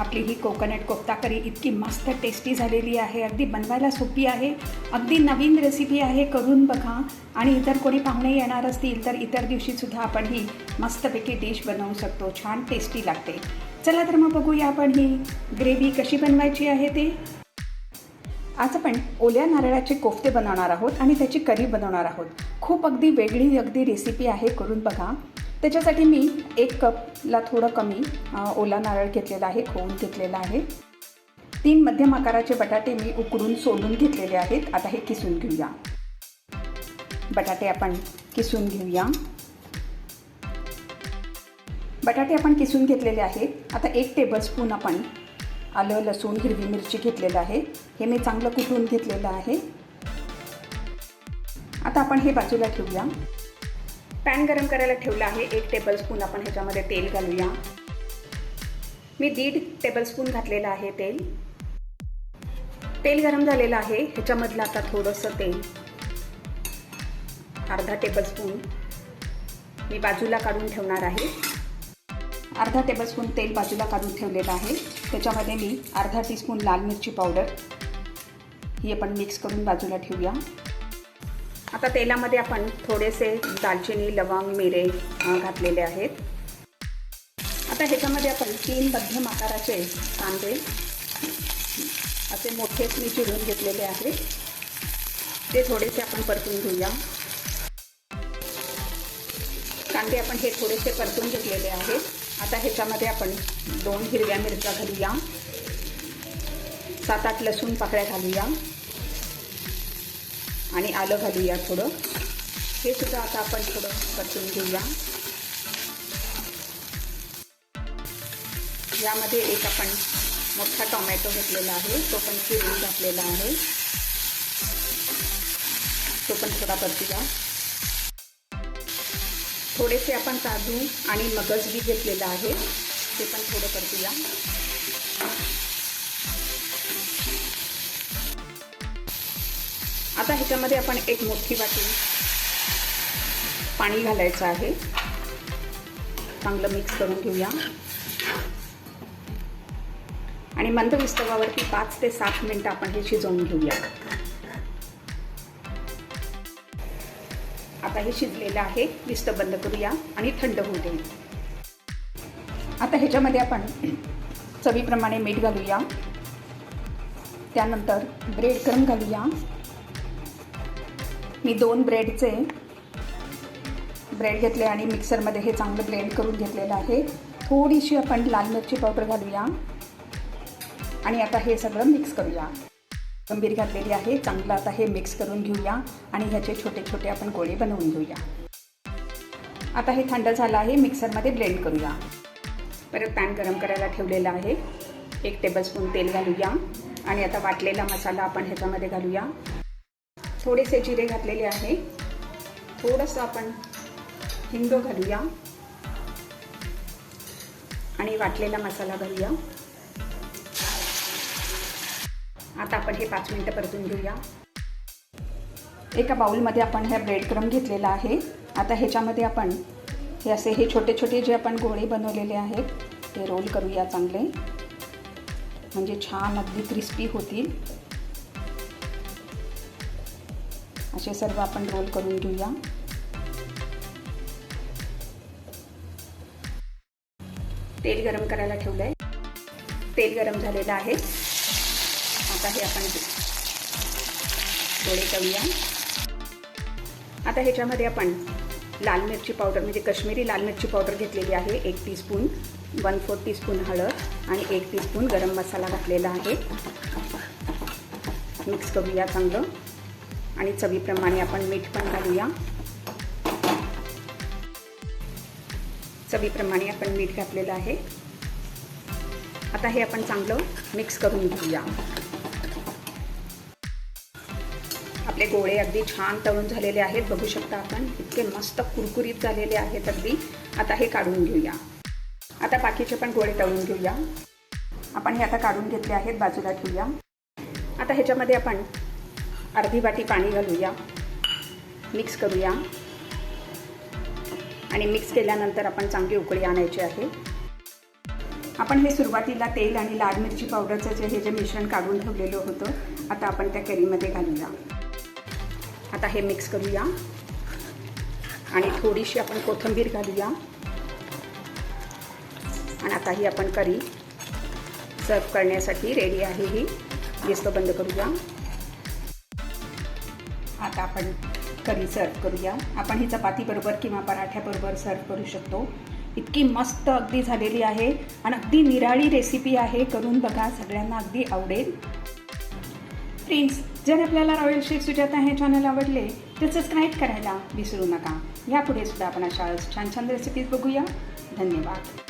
आपली ही कोकोनट कोफ्ता करी इतकी मस्त टेस्टी झालेली आहे. अगदी बनवायला सोपी आहे. अगदी नवीन रेसिपी आहे. करून बघा. आणि इतर कोणी पाहुणे येणार असतील तर इतर दिवशीसुद्धा आपण ही मस्तपैकी डिश बनवू शकतो. छान टेस्टी लागते. चला तर मग बघूया आपण ही ग्रेव्ही कशी बनवायची आहे ते. आज आपण ओल्या नारळाचे कोफ्ते बनवणार आहोत आणि त्याची करी बनवणार आहोत. खूप अगदी वेगळी अगदी रेसिपी आहे. करून बघा. त्याच्यासाठी मी एक कपला थोडं कमी ओला नारळ घेतलेला आहे खोवून घेतलेला आहे. तीन मध्यम आकाराचे बटाटे मी उकडून सोलून घेतलेले आहेत. आता हे किसून घेऊया. बटाटे आपण किसून घेऊया. बटाटे आपण किसून घेतलेले आहेत आता एक टेबलस्पून आपण आलं लसूण हिरवी मिरची घेतलेलं आहे. हे मी चांगलं कुटून घेतलेलं आहे. आता आपण हे बाजूला ठेवूया. पॅन गरम करायला ठेवला आहे. एक टेबलस्पून आपण ह्याच्यामध्ये तेल घालूया. मी दीड टेबलस्पून घातलेलं आहे तेल. तेल गरम झालेलं आहे. ह्याच्यामधलं आता थोडंसं तेल. अर्धा टेबलस्पून मी बाजूला काढून ठेवणार आहे. अर्धा टेबलस्पून तेल बाजूला काढून ठेवलेलं आहे. त्याच्यामध्ये मी अर्धा टीस्पून लाल मिरची पावडर ही आपण मिक्स करून बाजूला ठेवूया. आता तेलामध्ये आपण थोडेसे दालचिनी लवंग मिरे घातलेले आहेत. आता ह्याच्यामध्ये आपण तीन मध्यम आकाराचे कांदे असे मोठेच मी चिरून घेतलेले आहेत. ते थोडेसे आपण परतून घेऊया. कांदे आपण हे थोडेसे परतून घेतलेले आहेत. आता ह्याच्यामध्ये आपण दोन हिरव्या मिरच्या घालूया. सात आठ लसूण पाकळ्या घालूया. आणि आलं घालूया थोडं. हे सुद्धा आता आपण थोडं परतून घेऊया. यामध्ये एक आपण मोठा टोमॅटो घेतलेला आहे. तो पण चिरून घातलेला आहे. तो पण थोडा परतूया. थोडेसे आपण काजू आणि मगज बी घेतलेलं आहे. ते पण थोडं परतूया. आता ह्याच्यामध्ये आपण एक मोठी वाटी पाणी घालायचं आहे. चांगलं मिक्स करून घेऊया. आणि मंद विस्तवावरती पाच ते सात मिनटं आपण हे शिजवून घेऊया. आता हे शिजलेलं आहे. विस्त बंद करूया आणि थंड होऊ देऊ. आता ह्याच्यामध्ये आपण चवीप्रमाणे मीठ घालूया. त्यानंतर ब्रेड क्रम घालूया. मी दोन ब्रेडचे ब्रेड घेतले आणि मिक्सरमध्ये हे चांगलं ब्लेंड करून घेतलेलं आहे. थोडीशी आपण लाल मिरची पावडर घालूया. आणि आता हे सगळं मिक्स करूया. गंभीर घातलेली आहे. चांगलं आता हे मिक्स करून घेऊया आणि ह्याचे छोटे छोटे आपण गोळे बनवून घेऊया. आता हे थंड झालं आहे. मिक्सरमध्ये ब्लेंड करूया. परत पॅन गरम करायला ठेवलेला आहे. एक टेबलस्पून तेल घालूया. आणि आता वाटलेला मसाला आपण ह्याच्यामध्ये घालूया. थोडेसे जिरे घातलेले आहे. थोडंसं आपण हिंग घालूया. आणि वाटलेला मसाला घालूया. आता आपण हे पाच मिनटं परतून घेऊया. एका बाउलमध्ये आपण ह्या ब्रेड क्रम घेतलेला आहे. आता ह्याच्यामध्ये आपण हे असे हे छोटे छोटे जे आपण गोळे बनवलेले आहेत ते रोल करूया चांगले. म्हणजे छान अगदी क्रिस्पी होतील. असे सर्व आपण रोल करून घेऊया. तेल गरम करायला ठेवलं आहे तेल गरम झालेलं आहे. आता हे आपण थोडे करूया आता ह्याच्यामध्ये आपण लाल मिरची पावडर म्हणजे कश्मीरी लाल मिरची पावडर घेतलेली आहे. एक टीस्पून वन फोर्थ टीस्पून हळद आणि एक टीस्पून गरम मसाला घातलेला आहे. मिक्स करूया चांगलं. आणि चवीप्रमाणे आपण मीठ पण घालूया. चवीप्रमाणे आपण मीठ घातलेलं आहे. आता हे आपण चांगलं मिक्स करून घेऊया. आपले गोळे अगदी छान तळून झालेले आहेत. बघू शकता आपण इतके मस्त कुरकुरीत झालेले आहेत अगदी. आता हे काढून घेऊया. आता बाकीचे पण गोळे तळून घेऊया. आपण हे आता काढून घेतले आहेत बाजूला ठेवूया. आता ह्याच्यामध्ये आपण अर्धी वाटी पाणी घालूया. मिक्स करूया. आणि मिक्स केल्यानंतर आपण चांगली उकळी आणायची आहे. आपण हे सुरुवातीला तेल आणि लाल मिरची पावडरचं जे हे जे मिश्रण काढून ठेवलेलं होतं आता आपण त्या करीमध्ये घालूया. आता हे मिक्स करूया. आणि थोडीशी आपण कोथिंबीर घालूया. आणि आता ही आपण करी सर्व करण्यासाठी रेडी आहे ही. गॅस बंद करूया. आता आपण करी सर्व करूया. आपण ही चपातीबरोबर किंवा पराठ्याबरोबर सर्व करू शकतो. इतकी मस्त अगदी झालेली आहे आणि अगदी निराळी रेसिपी आहे. करून बघा सगळ्यांना अगदी आवडेल. फ्रेंड्स जर आपल्याला रॉयल शेफ सुजाता हे चॅनल आवडले तर सबस्क्राईब करायला विसरू नका. यापुढे सुद्धा आपण अशा छान छान रेसिपीज बघूया. धन्यवाद.